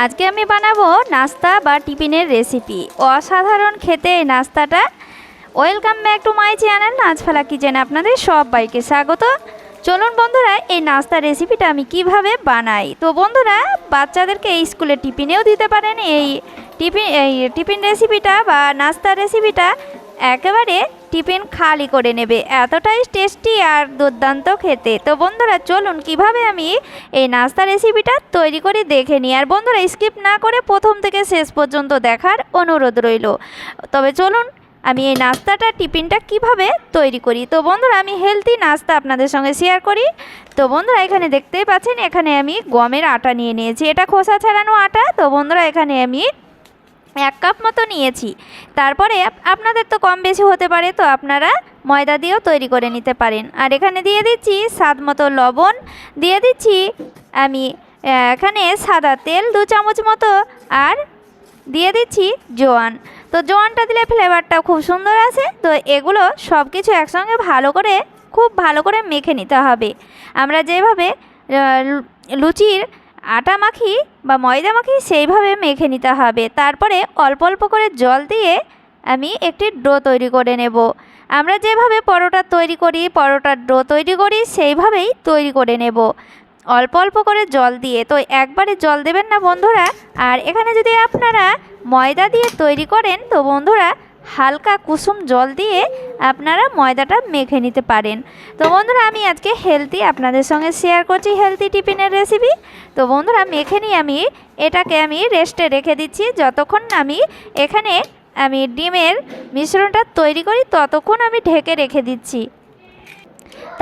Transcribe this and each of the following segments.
আজকে আমি বানাবো নাস্তা বা টিফিনের রেসিপি। অসাধারণ খেতে নাস্তাটা। Welcome back to my channel নাচফালা kitchen আপনাদের সবাইকে স্বাগত। চলুন বন্ধুরা, এই নাস্তা রেসিপিটা আমি কীভাবে বানাই? তো বন্ধুরা, বাচ্চাদেরকে এই স্কুলে টিফিনেও দিতে পারেন। এই টিফিন এই টিফিন রেসিপিটা বা নাস্তা রেসিপিটা একেবারে টিফিন খালি করে নেবে। এতটাই টেস্টি আর দুর্দান্ত খেতে। তো বন্ধুরা, চলুন কীভাবে আমি এই নাস্তা রেসিপিটা তৈরি করে দেখে নিই। আর বন্ধুরা স্কিপ না করে প্রথম থেকে শেষ পর্যন্ত দেখার অনুরোধ রইল। তবে চলুন আমি এই নাস্তাটা, টিফিনটা কীভাবে তৈরি করি? তো বন্ধুরা, আমি হেলদি নাস্তা আপনাদের সঙ্গে শেয়ার করি। তো বন্ধুরা, এখানে দেখতেই পাচ্ছেন, এখানে আমি গমের আটা নিয়ে নিয়েছি। এটা খোসা ছাড়ানো আটা। তো বন্ধুরা, এখানে আমি এক কাপ মতো নিয়েছি। তারপরে আপনাদের তো কম বেশি হতে পারে, তো আপনারা ময়দা দিয়েও তৈরি করে নিতে পারেন। আর এখানে দিয়ে দিচ্ছি স্বাদ মতো লবণ, দিয়ে দিচ্ছি আমি এখানে সাদা তেল দু চামচ মতো, আর দিয়ে দিচ্ছি জোয়ান। তো জোয়ানটা দিলে ফ্লেভারটা খুব সুন্দর আছে তো এগুলো সব কিছু একসঙ্গে ভালো করে, খুব ভালো করে মেখে নিতে হবে। আমরা যেভাবে লুচির আটা মাখি বা ময়দা মাখি সেইভাবে মেখে নিতে হবে। তারপরে অল্প অল্প করে জল দিয়ে আমি একটি ডো তৈরি করে নেব। আমরা যেভাবে পরোটা তৈরি করি, পরোটার ডো তৈরি করি, সেইভাবেই তৈরি করে নেব। অল্প অল্প করে জল দিয়ে, তো একবারে জল দেবেন না বন্ধুরা। আর এখানে যদি আপনারা ময়দা দিয়ে তৈরি করেন, তো বন্ধুরা হালকা কুসুম জল দিয়ে আপনারা ময়দাটা মেখে নিতে পারেন। তো বন্ধুরা, আমি আজকে হেলদি আপনাদের সঙ্গে শেয়ার করছি হেলদি টিফিনের রেসিপি তো বন্ধুরা, মেখে নিয়ে আমি এটাকে আমি রেস্টে রেখে দিচ্ছি। যতক্ষণ আমি এখানে আমি ডিমের মিশ্রণটা তৈরি করি, ততক্ষণ আমি ঢেকে রেখে দিচ্ছি।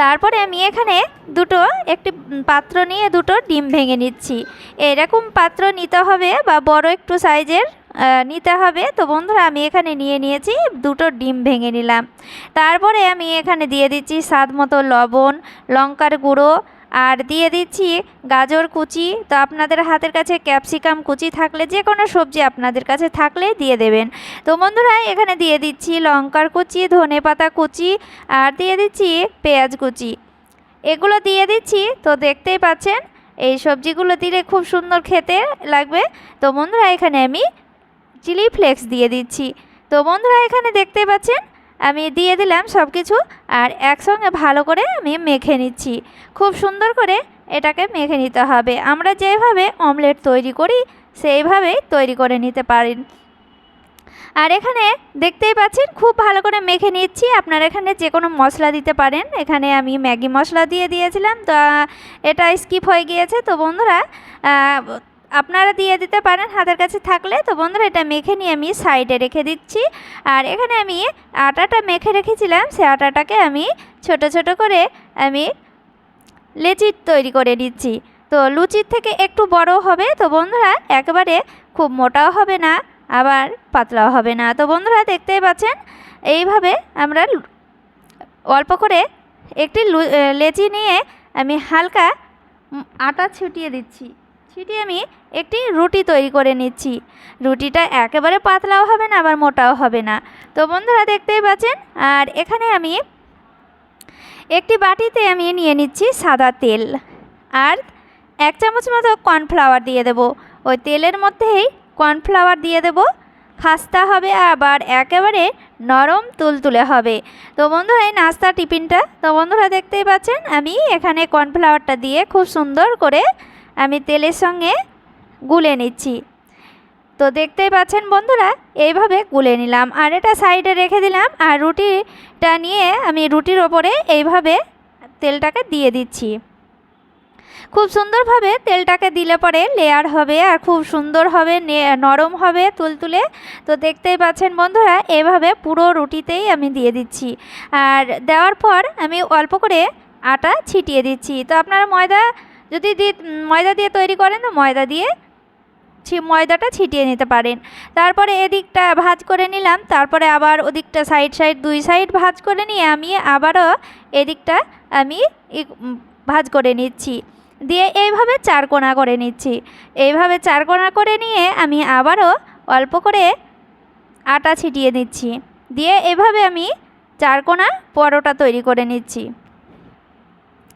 তারপরে আমি এখানে দুটো, একটি পাত্র নিয়ে দুটো ডিম ভেঙে নিচ্ছি। এরকম পাত্র নিতে হবে বা বড় একটু সাইজের নিতে হবে। তো বন্ধুরা, আমি এখানে নিয়ে নিয়েছি দুটো ডিম ভেঙে নিলাম। তারপরে আমি এখানে দিয়ে দিচ্ছি স্বাদ মতো লবণ, লঙ্কার গুঁড়ো, আর দিয়ে দিচ্ছি গাজর কুচি। তো আপনাদের হাতের কাছে ক্যাপসিকাম কুচি থাকলে, যে কোনো সবজি আপনাদের কাছে থাকলে দিয়ে দেবেন। তো বন্ধুরা, এখানে দিয়ে দিচ্ছি লঙ্কার কুচি, ধনে পাতা কুচি, আর দিয়ে দিচ্ছি পেঁয়াজ কুচি। এগুলো দিয়ে দিচ্ছি। তো দেখতেই পাচ্ছেন, এই সবজিগুলো দিলে খুব সুন্দর খেতে লাগবে। তো বন্ধুরা, এখানে আমি চিলি ফ্লেক্স দিয়ে দিচ্ছি। তো বন্ধুরা, এখানে দেখতেই পাচ্ছেন, আমি দিয়ে দিলাম সব কিছু আর একসঙ্গে ভালো করে আমি মেখে নিচ্ছি। খুব সুন্দর করে এটাকে মেখে নিতে হবে। আমরা যেভাবে অমলেট তৈরি করি, সেইভাবেই তৈরি করে নিতে পারেন আর এখানে দেখতেই পাচ্ছেন, খুব ভালো করে মেখে নিচ্ছি। আপনারা এখানে যে কোনো মশলা দিতে পারেন। এখানে আমি ম্যাগি মশলা দিয়ে দিয়েছিলাম। তো এটা স্কিপ হয়ে গিয়েছে। তো বন্ধুরা আপনারা দিয়ে দিতে পারেন হাতের কাছে থাকলে। তো বন্ধুরা, এটা মেখে নিয়ে আমি সাইডে রেখে দিচ্ছি। আর এখানে আমি আটাটা মেখে রেখেছিলাম। সে আটাটাকে আমি ছোট ছোট করে আমি লেচি তৈরি করে নিচ্ছি। তো লুচির থেকে একটু বড় হবে। তো বন্ধুরা, একেবারে খুব মোটাও হবে না, আবার পাতলাও হবে না। তো বন্ধুরা, দেখতেই পাচ্ছেন, এইভাবে আমরা অল্প করে একটি লেচি নিয়ে আমি হালকা আটা ছিটিয়ে দিচ্ছি। ছিটিয়ে আমি একটি রুটি তৈরি করে নিচ্ছি। রুটিটা একেবারে পাতলাও হবে না, আবার মোটাও হবে না। তো বন্ধুরা, দেখতেই পাচ্ছেন? আর এখানে আমি একটি বাটিতে আমি নিয়ে নিচ্ছি সাদা তেল। আর এক চামচ মতো কর্নফ্লাওয়ার দিয়ে দেব। ওই তেলের মধ্যেই কর্নফ্লাওয়ার দিয়ে দেব। খাস্তা হবে আবার একেবারে নরম তুলতুলে হবে। তো বন্ধুরা, এই নাস্তা টিফিনটা, তো বন্ধুরা দেখতেই পাচ্ছেন? আমি এখানে কর্নফ্লাওয়ারটা দিয়ে খুব সুন্দর করে আমি তেলের সঙ্গে গুলে নিচ্ছি। তো দেখতেই পাচ্ছেন বন্ধুরা, এইভাবে গুলে নিলাম। আর এটা সাইডে রেখে দিলাম আর রুটিটা নিয়ে আমি রুটির ওপরে এইভাবে তেলটাকে দিয়ে দিচ্ছি। খুব সুন্দরভাবে তেলটাকে দিলে পরে লেয়ার হবে আর খুব সুন্দর হবে নরম হবে, তুলতুলে। তো দেখতেই পাচ্ছেন বন্ধুরা, এভাবে পুরো রুটিতেই আমি দিয়ে দিচ্ছি। আর দেওয়ার পর আমি অল্প করে আটা ছিটিয়ে দিচ্ছি। তো আপনারা ময়দা যদি ময়দা দিয়ে তৈরি করেন, তো ময়দা দিয়ে ছি- ময়দাটা ছিটিয়ে নিতে পারেন। তারপরে এদিকটা ভাজ করে নিলাম, তারপরে আবার ওদিকটা সাইড সাইড দুই সাইড ভাজ করে নিয়ে আমি আবারও এদিকটা আমি ভাজ করে নিচ্ছি। দিয়ে এইভাবে চারকোনা করে নিচ্ছি। এইভাবে চারকোনা করে নিয়ে আমি আবারও অল্প করে আটা ছিটিয়ে নিচ্ছি। দিয়ে এভাবে আমি চারকোনা পরোটা তৈরি করে নিচ্ছি।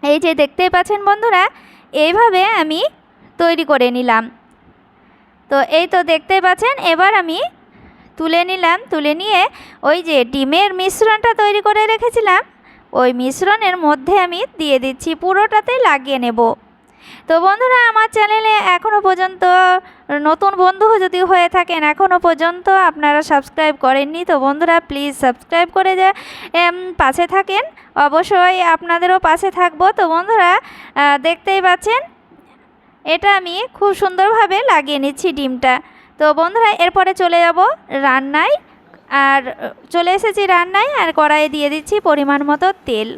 এই যে দেখতেই পাচ্ছেন বন্ধুরা এইভাবে আমি তৈরি করে নিলাম। তো এই তো দেখতে পাচ্ছেন, এবার আমি তুলে নিলাম, তুলে নিয়ে ওই যে ডিমের মিশ্রণটা তৈরি করে রেখেছিলাম, ওই মিশ্রণের মধ্যে আমি দিয়ে দিচ্ছি পুরোটাতে লাগিয়ে নেব। তো বন্ধুরা, আমার চ্যানেলে এখনও পর্যন্ত নতুন বন্ধু যদি হয়ে থাকেন এখনও পর্যন্ত আপনারা সাবস্ক্রাইব করেননি, তো বন্ধুরা প্লিজ সাবস্ক্রাইব করে যে পাশে থাকেন। অবশ্যই আপনাদেরও পাশে থাকব। তো বন্ধুরা দেখতেই পাচ্ছেন, এটা আমি খুব সুন্দরভাবে লাগিয়ে নিচ্ছি ডিমটা। তো বন্ধুরা, এরপরে চলে যাব রান্নায়। আর চলে এসেছি রান্নায়, আর কড়াইয়ে দিয়ে দিচ্ছি পরিমাণ মতো তেল।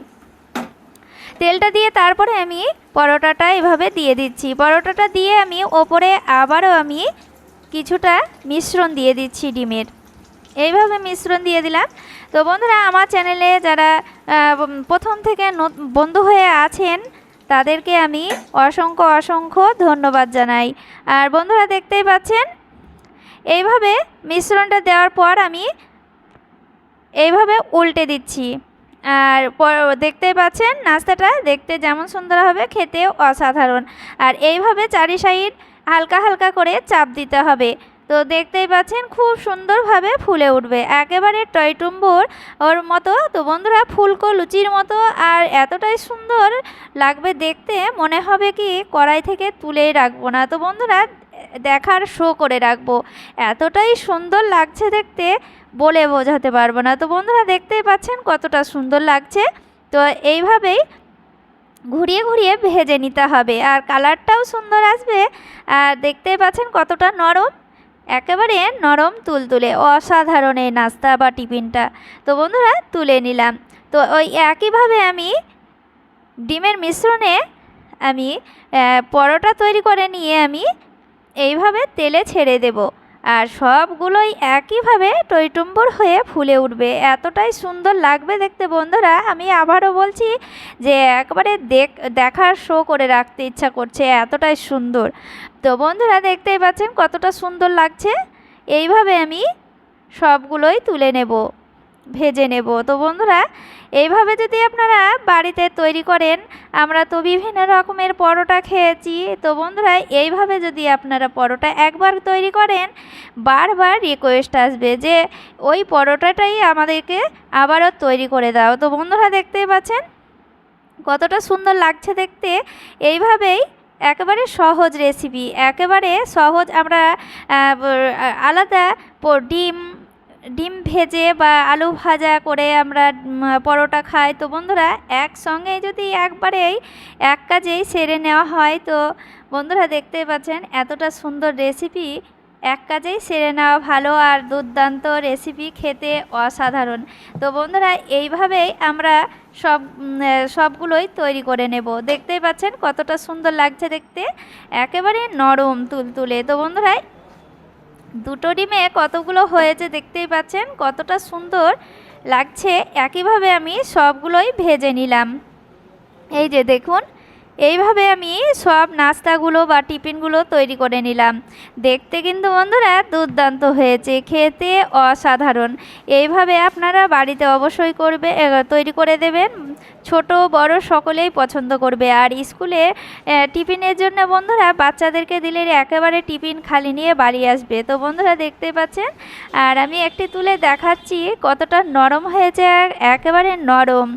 তেলটা দিয়ে তারপরে আমি পরোটাটা এভাবে দিয়ে দিচ্ছি। পরোটাটা দিয়ে আমি ওপরে আবারও আমি কিছুটা মিশ্রণ দিয়ে দিচ্ছি ডিমের। এইভাবে মিশ্রণ দিয়ে দিলাম। তো বন্ধুরা, আমার চ্যানেলে যারা প্রথম থেকে বন্ধু হয়ে আছেন, তাদেরকে আমি অসংখ্য অসংখ্য ধন্যবাদ জানাই। আর বন্ধুরা, দেখতেই পাচ্ছেন? এইভাবে মিশ্রণটা দেওয়ার পর আমি এইভাবে উল্টে দিচ্ছি। আর প- দেখতেই পাচ্ছেন, নাস্তাটা দেখতে যেমন সুন্দর হবে, খেতেও অসাধারণ। আর এইভাবে চারি সাইড হালকা হালকা করে চাপ দিতে হবে। তো দেখতেই পাচ্ছেন, খুব সুন্দরভাবে ফুলে উঠবে। একেবারে টয়টুম্বুর ওর মতো। তো বন্ধুরা, ফুলকো লুচির মতো আর এতটাই সুন্দর লাগবে দেখতে, মনে হবে কি কড়াই থেকে তুলেই রাখব না। তো বন্ধুরা দেখার শো করে রাখব। এতটাই সুন্দর লাগছে দেখতে, বলে বোঝাতে পারব না। তো বন্ধুরা দেখতেই পাচ্ছেন কতটা সুন্দর লাগছে। তো এইভাবেই ঘুরিয়ে ঘুরিয়ে ভেজে নিতে হবে। আর কালারটাও সুন্দর আসবে। আর দেখতেই পাচ্ছেন কতটা নরম। একেবারে নরম তুলতুলে, অসাধারণ এই নাস্তা বা টিফিনটা। তো বন্ধুরা তুলে নিলাম। তো ওই একইভাবে আমি ডিমের মিশ্রণে আমি পরোটা তৈরি করে নিয়ে আমি এইভাবে তেলে ছেড়ে দেব। আর সবগুলোই একইভাবে টইটুম্বর হয়ে ফুলে উঠবে। এতটাই সুন্দর লাগবে দেখতে বন্ধুরা। আমি আবারও বলছি যে একবারে দেখ, দেখার শো করে রাখতে ইচ্ছা করছে। এতটাই সুন্দর। তো বন্ধুরা দেখতেই পাচ্ছেন কতটা সুন্দর লাগছে। এইভাবে আমি সবগুলোই তুলে নেব। ভেজে নেব। তো বন্ধুরা, এইভাবে যদি আপনারা বাড়িতে তৈরি করেন, আমরা তো বিভিন্ন রকমের পরোটা খেয়েছি। তো বন্ধুরা, এইভাবে যদি আপনারা পরোটা একবার তৈরি করেন, বারবার রিকোয়েস্ট আসবে যে, ওই পরোটাটাই আমাদেরকে আবারও তৈরি করে দাও। তো বন্ধুরা, দেখতেই পাচ্ছেন? কতটা সুন্দর লাগছে দেখতে। এইভাবেই একেবারে সহজ রেসিপি একেবারে সহজ আমরা আলাদা ডিম ডিম ভেজে বা আলু ভাজা করে আমরা পরোটা খাই। তো বন্ধুরা, একসঙ্গে যদি একবারেই, এক কাজেই সেরে নেওয়া হয়, তো বন্ধুরা দেখতেই পাচ্ছেন এতটা সুন্দর রেসিপি। এক কাজেই সেরে নেওয়া ভালো আর দুর্দান্ত রেসিপি খেতে অসাধারণ। তো বন্ধুরা, এইভাবেই আমরা সব সবগুলোই তৈরি করে নেব। দেখতেই পাচ্ছেন কতটা সুন্দর লাগছে দেখতে। একেবারে নরম তুলতুলে। তো বন্ধুরা দুটো ডিমে কতগুলো হয়েছে দেখতেই পাচ্ছেন? কতটা সুন্দর লাগছে। একইভাবে আমি সবগুলোই ভেজে নিলাম। এই যে দেখুন, এইভাবে আমি সব নাস্তাগুলো বা টিফিনগুলো তৈরি করে নিলাম। দেখতে কিন্তু বন্ধুরা দুর্দান্ত হয়েছে, খেতে অসাধারণ। এইভাবে আপনারা বাড়িতে অবশ্যই করবে তৈরি করে দেবেন। ছোট, বড় সকলেই পছন্দ করবে। আর স্কুলে টিফিনের জন্য বন্ধুরা বাচ্চাদেরকে দিলে একেবারে টিফিন খালি নিয়ে বাড়ি আসবে। তো বন্ধুরা দেখতে পাচ্ছেন? আর আমি একটি তুলে দেখাচ্ছি কতটা নরম হয়েছে একেবারে নরম।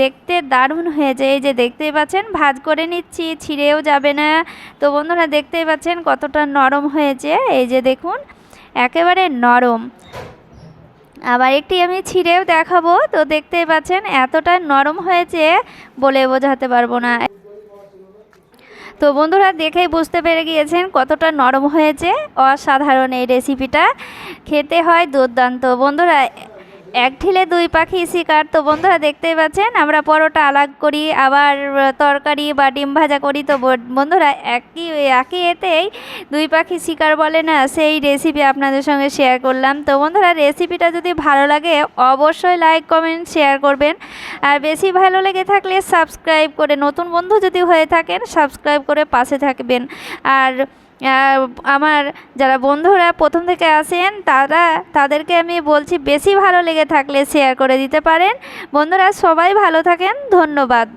দেখতে দারুণ হয়েছে। এই যে দেখতেই পাচ্ছেন, ভাজ করে নিচ্ছি, ছিঁড়েও যাবে না। তো বন্ধুরা দেখতেই পাচ্ছেন কতটা নরম হয়েছে। এই যে দেখুন, একেবারে নরম। আবার একটি আমি ছিঁড়েও দেখাবো। তো দেখতেই পাচ্ছেন, এতটা নরম হয়েছে বলে বোঝাতে পারব না। তো বন্ধুরা, দেখেই বুঝতে পেরে গিয়েছেন কতটা নরম হয়েছে। অসাধারণ এই রেসিপিটা খেতে হয় দুর্দান্ত। বন্ধুরা এক ঢিলে দুই পাখি শিকার। তো বন্ধুরা দেখতেই পাচ্ছেন, আমরা পরোটা আলাগ করি, আবার তরকারি বা ডিম ভাজা করি। তো বন্ধুরা একই একই এতেই দুই পাখি শিকার বলে না, সেই রেসিপি আপনাদের সঙ্গে শেয়ার করলাম। তো বন্ধুরা রেসিপিটা যদি ভালো লাগে, অবশ্যই লাইক কমেন্ট শেয়ার করবেন। আর বেশি ভালো লেগে থাকলে সাবস্ক্রাইব করে, নতুন বন্ধু যদি হয়ে থাকেন সাবস্ক্রাইব করে পাশে থাকবেন। আর আমার যারা বন্ধুরা প্রথম থেকে আসেন তারা, তাদেরকে আমি বলছি বেশি ভালো লেগে থাকলে শেয়ার করে দিতে পারেন। বন্ধুরা সবাই ভালো থাকেন, ধন্যবাদ।